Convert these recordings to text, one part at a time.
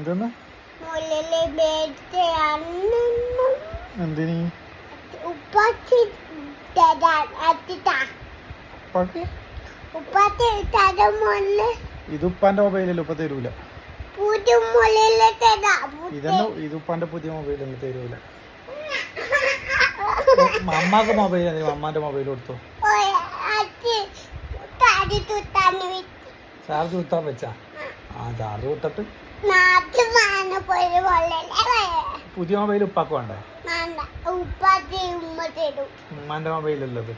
എന്തെന്ന്? എന്തിനീ? ഇതുപ്പാന്റെ മൊബൈലല്ലോ ഉപ്പ തരൂല. ഇതുപ്പാന്റെ ഇതെന്നെ പുതിയ മൊബൈലൊന്നും തരൂല. മമ്മാക്ക് മൊബൈൽ എന്തെങ്കിലും മമ്മാന്റെ മൊബൈൽ കൊടുത്തു. ചാർജ് കുത്താൻ വെച്ചാ? ആ ചാർജ് മുള്ളിലെ പുതിയ മൊബൈൽ ഉപ്പാക്ക് വേണ്ടേ? ഉമ്മാന്റെ മൊബൈൽ ഉള്ളത്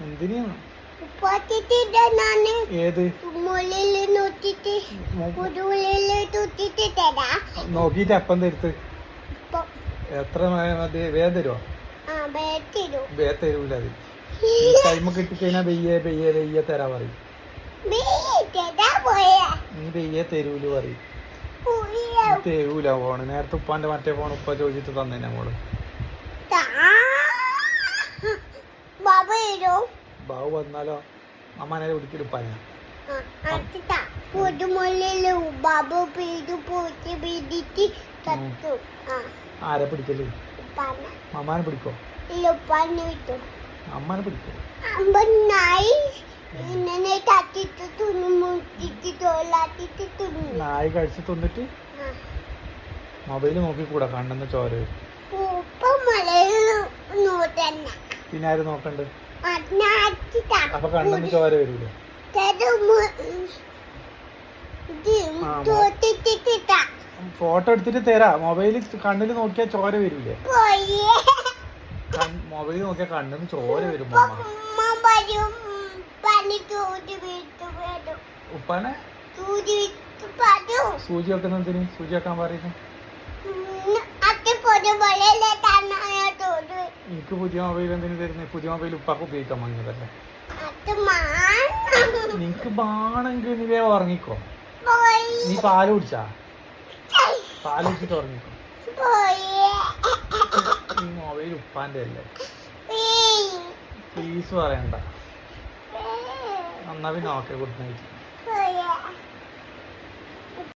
എന്തിനാണ് നോക്കിട്ട് അപ്പം തരുത്ത്. എത്ര മതി ബേത്തിരു വേ തരൂല അത്. ടൈം കിട്ടിക്കഴിഞ്ഞാ വെയ്യേ വെയ്യേ വെയ്യ തരാ പറയും. നീ ബെയ്യെ തരൂൽ പറയും. തരൂല ഫോണ് നേരത്തെ ഉപ്പാന്റെ മറ്റേ ഫോൺ ഉപ്പ ചോദിച്ചിട്ട് തന്നെ നമ്മൾ ബാബ വന്നാലോ? അമ്മനെ അത്തിട്ടാ പുതുമുള്ളിൽ ബാബു പീതു പൂത്തി പിടിച്ച് തത്തു ആ. ആരെ പിടിക്കൽ? ഉപ്പാന. അമ്മാനെ പിടിക്കോ? ഇല്ല ഉപ്പാനെ വിട്ടു. അമ്മാനെ പിടിക്കോ? അമ്പനായി ഇങ്ങനെ തട്ടിട്ട് തുണി മുട്ടിട്ട് തോലാട്ടിട്ട് തുണി നായി കഴിച്ച് തിന്നിട്ട് മൊബൈൽ നോക്കിക്കൂടാ കണ്ണെന്ന് ചോര? വരും ഉപ്പ മലയിൽ നോട്ടന്ന പിന്നെ ആര് നോക്കണ്ട്? അപ്പൊ കണ്ണെന്ന് ചോര വരൂലേ? ഫോട്ടോ എടുത്തിട്ട് തരാ. മൊബൈലിൽ കണ്ണിൽ നോക്കിയാ ചോര വരൂലേ? മൊബൈൽ നോക്കിയാൽ കണ്ണിന്ന് ചോര വരും ഉപ്പാനെ സൂചി വെക്കുന്നതിന് സൂചി വെക്കാൻ പറയുന്നു? എനിക്ക് പുതിയ മൊബൈൽ എന്തിനു തരുന്നേ? പുതിയ മൊബൈൽ ഉപ്പാക്ക് ഉപയോഗിക്കാൻ വാങ്ങിയതല്ലേ നിനക്ക് ബാണെങ്കിൽ നീ വേഗം ഉറങ്ങിക്കോ. നീ പാൽ കുടിച്ചാ? പാൽ കുടിച്ചിട്ട് ഉറങ്ങിക്കോ ഈ മൊബൈൽ ഉപ്പാന്റെ അല്ലേ? പ്ലീസ് പറയണ്ട. എന്നാ പിന്നെ ഓക്കെ ഗുഡ് നൈറ്റ്